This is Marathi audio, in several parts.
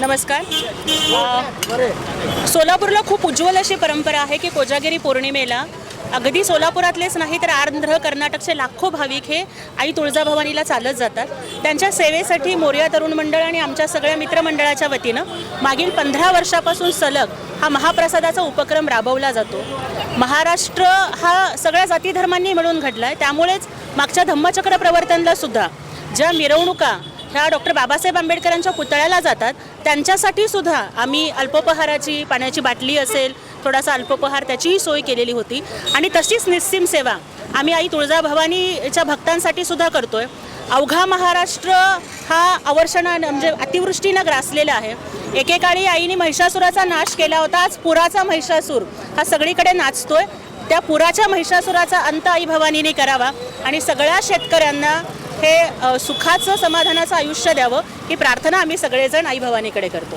नमस्कार. सोलापूरला खूप उज्ज्वल अशी परंपरा आहे की कोजागिरी पौर्णिमेला अगदी सोलापुरातलेच नाही तर आंध्र कर्नाटकचे लाखो भाविक हे आई तुळजाभवानीला चालत जातात. त्यांच्या सेवेसाठी मोर्या तरुण मंडळ आणि आमच्या सगळ्या मित्रमंडळाच्या वतीनं मागील पंधरा वर्षापासून सलग हा महाप्रसादाचा उपक्रम राबवला जातो. महाराष्ट्र हा सगळ्या जाती धर्मांनी मिळून घडला आहे त्यामुळेच मागच्या धम्मचक्र प्रवर्तनला सुद्धा ज्या मिरवणुका ह्या डॉक्टर बाबासाहेब आंबेडकरांच्या पुतळ्याला जातात. त्यांच्यासाठी सुद्धा आम्ही अल्पोपहाराची पाण्याची बाटली असेल थोडासा अल्पोपहार त्याचीही सोय केलेली होती. आणि तशीच निस्सीम सेवा आम्ही आई तुळजाभवानीच्या भक्तांसाठी सुद्धा करतोय. अवघा महाराष्ट्र हा अवर्षणानं म्हणजे अतिवृष्टीनं ग्रासलेला आहे. एकेकाळी आईने महिषासुराचा नाश केला होता. आज पुराचा महिषासूर हा सगळीकडे नाचतोय. त्या पुराच्या महिषासुराचा अंत आई भवानीने करावा. आणि सगळ्या शेतकऱ्यांना हे सुखाचं समाधानाचं आयुष्य द्यावं ही प्रार्थना आम्ही सगळेजण आई भवानीकडे करतो.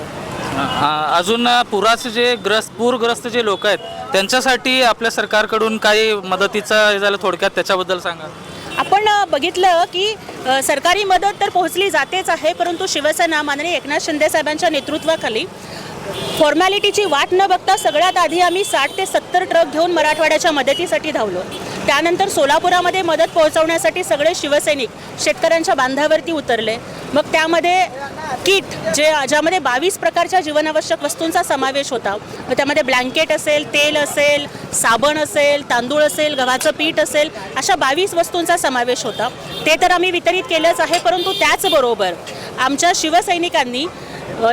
अजून पुराचे जे ग्रस्त पूरग्रस्त जे लोक आहेत त्यांच्यासाठी आपल्या सरकारकडून काही मदतीचं झालं थोडक्यात त्याच्याबद्दल सांगा. आपण बघितलं की सरकारी मदत तर पोहोचली जातेच आहे परंतु शिवसेना माननीय एकनाथ शिंदे साहेबांच्या नेतृत्वाखाली फॉर्मॅलिटीची वाट न बघता सगळ्यात आधी आम्ही साठ ते सत्तर ट्रक घेऊन मराठवाड्याच्या मदतीसाठी धावलो. त्यानंतर सोलापुरामध्ये मदत पोहोचवण्यासाठी सगळे शिवसैनिक शेतकऱ्यांच्या बांधावरती उतरले. मग त्यामध्ये किट जे ज्यामध्ये बावीस प्रकारच्या जीवनावश्यक वस्तूंचा समावेश होता. मग त्यामध्ये ब्लँकेट असेल तेल असेल साबण असेल तांदूळ असेल गव्हाचं पीठ असेल अशा बावीस वस्तूंचा समावेश होता. ते तर आम्ही वितरित केलंच आहे परंतु त्याचबरोबर आमच्या शिवसैनिकांनी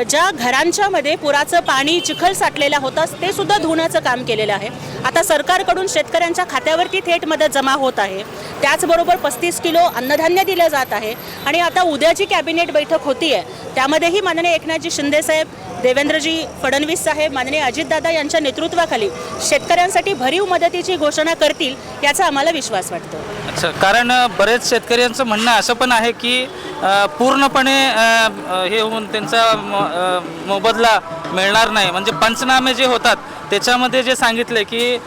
ज्या घरांच्या मध्ये पुराचं पाणी चिखल साठलेला होतं ते सुद्धा धुण्याचं काम केलेलं आहे. आता सरकारकडून शेतकऱ्यांच्या खात्यावरती थेट मदत जमा होत आहे. त्याचबरोबर पस्तीस किलो अन्नधान्य दिलं जात आहे. आणि आता उद्याची कॅबिनेट बैठक होती आहे त्यामध्येही माननीय एकनाथजी शिंदेसाहेब देवेंद्रजी फडणवीस साहेब माननीय अजितदादा यांच्या नेतृत्वाखाली शेतकऱ्यांसाठी भरीव मदतीची घोषणा करतील याचा आम्हाला विश्वास वाटतो. अच्छा कारण बरेच शेतकऱ्यांचं म्हणणं असं पण आहे की पूर्णपणे हे होऊन त्यांचा मोबदला मिळणार नाही. म्हणजे पंचनामे जे होतात त्याच्यामध्ये जे सांगितले की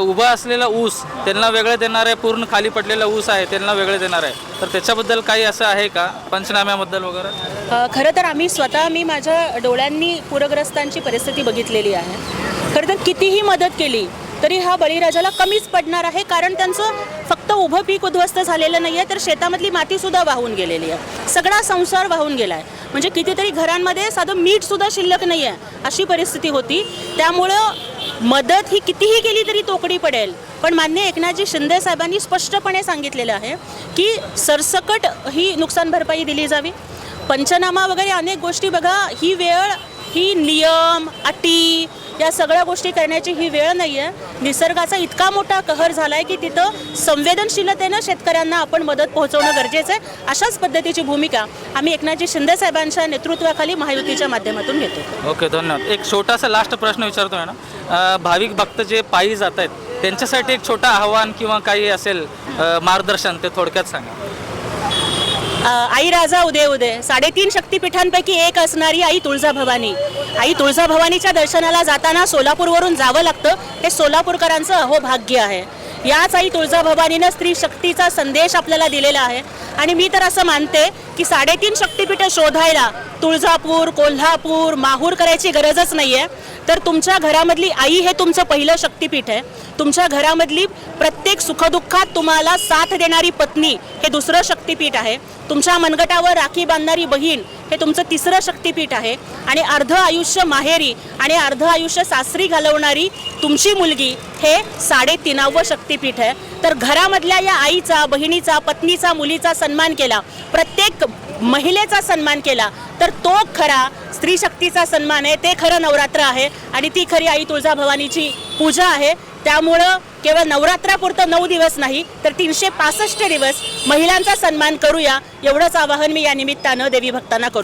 उभा असलेला ऊस त्यांना वेगळं देणार आहे पूर्ण खाली पडलेला ऊस आहे त्यांना वेगळं देणार आहे. तर त्याच्याबद्दल काही असं आहे का? पंचनाम्याबद्दल वगैरे? खरं तर आम्ही स्वतः मी माझ्या डोळ्यांनी पूरग्रस्तांची परिस्थिती बघितलेली आहे. खरं तर कितीही मदत केली तरी हा बळीराजाला कमीच पडणार आहे कारण त्यांचं उभं पीक उद्ध्वस्त झालेलं नाही आहे तर शेतामधली मातीसुद्धा वाहून गेलेली आहे. सगळा संसार वाहून गेला आहे म्हणजे कितीतरी घरांमध्ये साधं मीठसुद्धा शिल्लक नाही आहे अशी परिस्थिती होती. त्यामुळं मदत ही कितीही केली तरी तोकडी पडेल. पण मान्य एकनाथजी शिंदे साहेबांनी स्पष्टपणे सांगितलेलं आहे की सरसकट ही नुकसान भरपाई दिली जावी. पंचनामा वगैरे अनेक गोष्टी बघा ही वेळ ही नियम अटी या सगळ्या गोष्टी करण्याची ही वेळ नाही आहे निसर्गाचा इतका मोठा कहर झाला आहे की तिथं संवेदनशीलतेनं शेतकऱ्यांना आपण मदत पोहोचवणं गरजेचं आहे. अशाच पद्धतीची भूमिका आम्ही एकनाथजी शिंदे साहेबांच्या नेतृत्वाखाली महायुतीच्या माध्यमातून घेतो. ओके धन्यवाद. एक छोटासा लास्ट प्रश्न विचारतो मॅडम. ना भाविक भक्त जे पायी जात आहेत त्यांच्यासाठी एक छोटा आव्हान किंवा काही असेल मार्गदर्शन ते थोडक्यात सांगा. आई राजा उदय उदय. साडेतीन शक्तीपीठांपैकी एक असणारी आई तुळजाभवानी आई तुळजाभवानीच्या दर्शनाला जाताना सोलापूरवरून जावं लागतं. हे सोलापूरकरांचं अहो भाग्य आहे. याच आई तुळजाभवानीनं स्त्री शक्तीचा संदेश आपल्याला दिलेला आहे. आणि मी तर असं मानते की साडेतीन शक्तिपीठं शोधायला तुळजापूर कोल्हापूर माहूर करायची गरजच नाही आहे तर तुमच्या घरामधली आई हे तुमचं पहिलं शक्तिपीठ आहे. तुमच्या घरामधली प्रत्येक सुखदुःखात तुम्हाला साथ देणारी पत्नी हे दुसरं शक्तिपीठ आहे. तुमच्या मनगटावर राखी बांधणारी बहीण हे तुमचं तिसरं शक्तीपीठ आहे. आणि अर्ध आयुष्य माहेरी आणि अर्ध आयुष्य सासरी घालवणारी तुमची मुलगी हे साडेतीनावं शक्तीपीठ आहे. तर घरामधल्या या आईचा बहिणीचा पत्नीचा मुलीचा सन्मान केला. प्रत्येक महिलेचा सन्मान केला तर तो खरा स्त्री शक्तीचा सन्मान आहे ते खरं नवरात्र आहे आणि ती खरी आई तुळजाभवानीची पूजा आहे. त्यामुळं केवळ नवरात्रापुरतं नऊ दिवस नाही तर तीनशे पासष्ट दिवस महिलांचा सन्मान करूया एवढंच आवाहन मी या निमित्तानं देवी भक्तांना करू